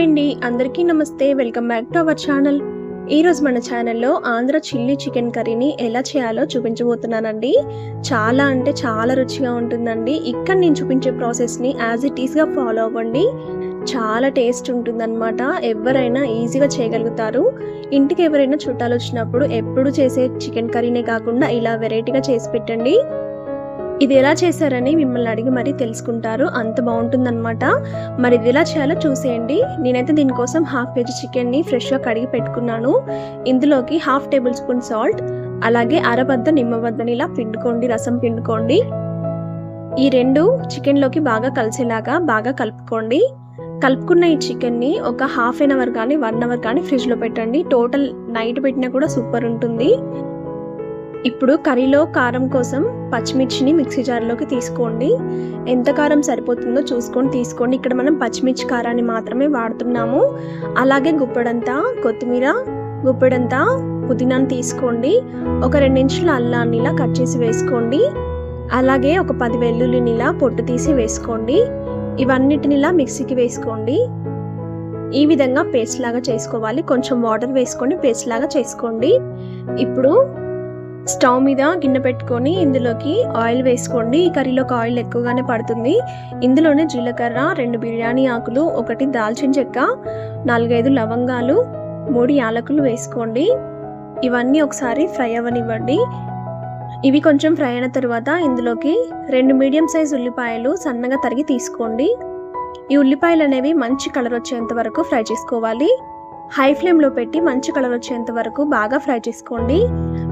Hi అండి అందరికీ నమస్తే. Welcome back to our channel. ఈరోజు మన ఛానల్లో ఆంధ్ర చిల్లీ చికెన్ కర్రీని ఎలా చేయాలో చూపించబోతున్నానండి. చాలా అంటే చాలా రుచిగా ఉంటుందండి. ఇక్కడ నేను చూపించే ప్రాసెస్ని యాజ్ ఇట్ ఈస్గా ఫాలో అవ్వండి. చాలా టేస్ట్ ఉంటుందన్నమాట. ఎవరైనా ఈజీగా చేయగలుగుతారు. ఇంటికి ఎవరైనా చుట్టాలు వచ్చినప్పుడు ఎప్పుడు చేసే చికెన్ కర్రీనే కాకుండా ఇలా వెరైటీగా చేసి పెట్టండి. ఇది ఎలా చేశారని మిమ్మల్ని అడిగి మరీ తెలుసుకుంటారు. అంత బాగుంటుందన్నమాట. మరి ఇది ఎలా చేయాలో చూసేయండి. నేనైతే దీనికోసం హాఫ్ కేజీ చికెన్ని ఫ్రెష్గా కడిగి పెట్టుకున్నాను. ఇందులోకి హాఫ్ టేబుల్ స్పూన్ సాల్ట్ అలాగే అరబద్ద నిమ్మబద్దని ఇలా పిండుకోండి రసం పిండుకోండి. ఈ రెండు చికెన్లోకి బాగా కలిసేలాగా బాగా కలుపుకోండి. కలుపుకున్న ఈ చికెన్ని ఒక హాఫ్ అన్ అవర్ కానీ వన్ అవర్ కానీ ఫ్రిడ్జ్లో పెట్టండి. టోటల్ నైట్ పెట్టినా కూడా సూపర్ ఉంటుంది. ఇప్పుడు కర్రీలో కారం కోసం పచ్చిమిర్చిని మిక్సీ జార్లోకి తీసుకోండి. ఎంత కారం సరిపోతుందో చూసుకొని తీసుకోండి. ఇక్కడ మనం పచ్చిమిర్చి కారాన్ని మాత్రమే వాడుతున్నాము. అలాగే గుప్పెడంతా కొత్తిమీర గుప్పెడంతా పుదీనాను తీసుకోండి. ఒక రెండించుల అల్లాన్ని ఇలా కట్ చేసి వేసుకోండి. అలాగే ఒక పది వెల్లుల్లిని ఇలా పొట్టు తీసి వేసుకోండి. ఇవన్నిటిని ఇలా మిక్సీకి వేసుకోండి. ఈ విధంగా పేస్ట్ లాగా చేసుకోవాలి. కొంచెం వాటర్ వేసుకొని పేస్ట్ లాగా చేసుకోండి. ఇప్పుడు స్టవ్ మీద గిన్నె పెట్టుకొని ఇందులోకి ఆయిల్ వేసుకోండి. ఈ కర్రీలోకి ఆయిల్ ఎక్కువగానే పడుతుంది. ఇందులోనే జీలకర్ర రెండు బిర్యానీ ఆకులు ఒకటి దాల్చిన చెక్క నాలుగైదు లవంగాలు మూడు యాలకులు వేసుకోండి. ఇవన్నీ ఒకసారి ఫ్రై అవ్వనివ్వండి. ఇవి కొంచెం ఫ్రై అయిన తర్వాత ఇందులోకి రెండు మీడియం సైజ్ ఉల్లిపాయలు సన్నగా తరిగి తీసుకోండి. ఈ ఉల్లిపాయలు అనేవి మంచి కలర్ వచ్చేంత వరకు ఫ్రై చేసుకోవాలి. హై ఫ్లేమ్లో పెట్టి మంచి కలర్ వచ్చేంత వరకు బాగా ఫ్రై చేసుకోండి.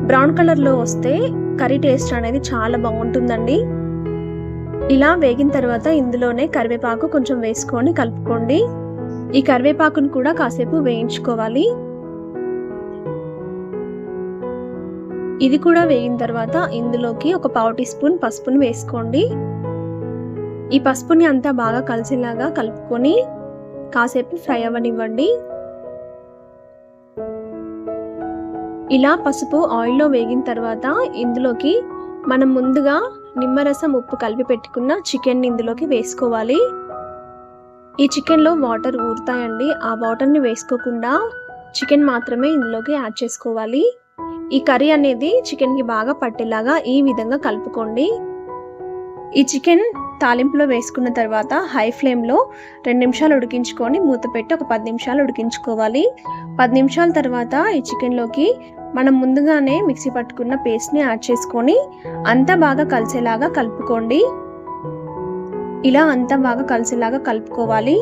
బ్రౌన్ కలర్లో వస్తే కర్రీ టేస్ట్ అనేది చాలా బాగుంటుందండి. ఇలా వేగిన తర్వాత ఇందులోనే కరివేపాకు కొంచెం వేసుకొని కలుపుకోండి. ఈ కరివేపాకును కూడా కాసేపు వేయించుకోవాలి. ఇది కూడా వేగిన తర్వాత ఇందులోకి ఒక పావు టీ స్పూన్ పసుపుని వేసుకోండి. ఈ పసుపుని అంతా బాగా కలిసేలాగా కలుపుకొని కాసేపు ఫ్రై అవ్వనివ్వండి. ఇలా పసుపు ఆయిల్లో వేగిన తర్వాత ఇందులోకి మనం ముందుగా నిమ్మరసం ఉప్పు కలిపి పెట్టుకున్న చికెన్ ఇందులోకి వేసుకోవాలి. ఈ చికెన్లో వాటర్ ఊరుతాయండి. ఆ వాటర్ని వేసుకోకుండా చికెన్ మాత్రమే ఇందులోకి యాడ్ చేసుకోవాలి. ఈ కర్రీ అనేది చికెన్కి బాగా పట్టేలాగా ఈ విధంగా కలుపుకోండి. ఈ చికెన్ తాలింపులో వేసుకున్న తర్వాత హై ఫ్లేమ్లో రెండు నిమిషాలు ఉడికించుకొని మూత పెట్టి ఒక పది నిమిషాలు ఉడికించుకోవాలి. పది నిమిషాల తర్వాత ఈ చికెన్లోకి మనం ముందుగానే మిక్సీ పట్టుకున్న పేస్ట్ని యాడ్ చేసుకొని అంతా బాగా కలిసేలాగా కలుపుకోండి. ఇలా అంతా బాగా కలిసేలాగా కలుపుకోవాలి.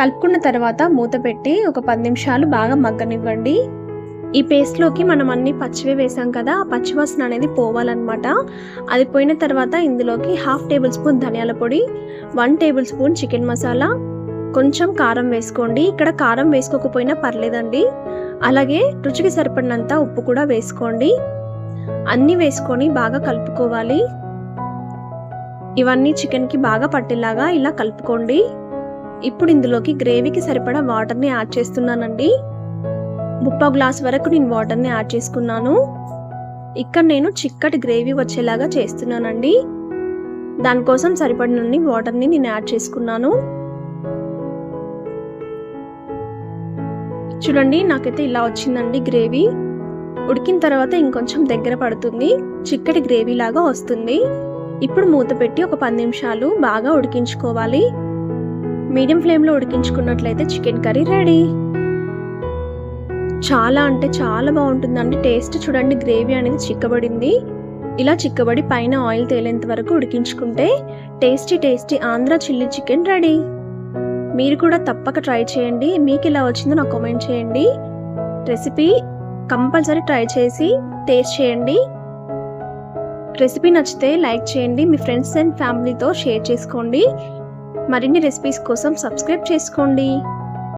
కలుపుకున్న తర్వాత మూత పెట్టి ఒక పది నిమిషాలు బాగా మగ్గనివ్వండి. ఈ పేస్ట్లోకి మనం అన్ని పచ్చివే వేసాం కదా ఆ పచ్చివాసన అనేది పోవాలన్నమాట. అది పోయిన తర్వాత ఇందులోకి హాఫ్ టేబుల్ స్పూన్ ధనియాల పొడి one tablespoon chicken masala కొంచెం కారం వేసుకోండి. ఇక్కడ కారం వేసుకోకపోయినా పర్లేదండి. అలాగే రుచికి సరిపడినంత ఉప్పు కూడా వేసుకోండి. అన్నీ వేసుకొని బాగా కలుపుకోవాలి. ఇవన్నీ చికెన్కి బాగా పట్టేలాగా ఇలా కలుపుకోండి. ఇప్పుడు ఇందులోకి గ్రేవీకి సరిపడా వాటర్ని యాడ్ చేస్తున్నానండి. ముప్ప గ్లాస్ వరకు నేను వాటర్ని యాడ్ చేసుకున్నాను. ఇక్కడ నేను చిక్కటి గ్రేవీ వచ్చేలాగా చేస్తున్నానండి. దానికోసం సరిపడినన్ని వాటర్ని నేను యాడ్ చేసుకున్నాను. చూడండి నాకైతే ఇలా వచ్చిందండి గ్రేవీ. ఉడికిన తర్వాత ఇంకొంచెం దగ్గర పడుతుంది. చిక్కటి గ్రేవీ లాగా వస్తుంది. ఇప్పుడు మూత పెట్టి ఒక పది నిమిషాలు బాగా ఉడికించుకోవాలి. మీడియం ఫ్లేమ్లో ఉడికించుకున్నట్లయితే చికెన్ కర్రీ రెడీ. చాలా అంటే చాలా బాగుంటుందండి. టేస్ట్ చూడండి గ్రేవీ అనేది చిక్కబడింది. ఇలా చిక్కబడి పైన ఆయిల్ తేలేంత వరకు ఉడికించుకుంటే tasty tasty Andhra chilli chicken ready. మీరు కూడా తప్పక ట్రై చేయండి. మీకు ఇలా వచ్చిందో నాకు కామెంట్ చేయండి. రెసిపీ కంపల్సరీ ట్రై చేసి టేస్ట్ చేయండి. రెసిపీ నచ్చితే లైక్ చేయండి. మీ ఫ్రెండ్స్ అండ్ ఫ్యామిలీతో షేర్ చేసుకోండి. మరిన్ని రెసిపీస్ కోసం సబ్స్క్రైబ్ చేసుకోండి.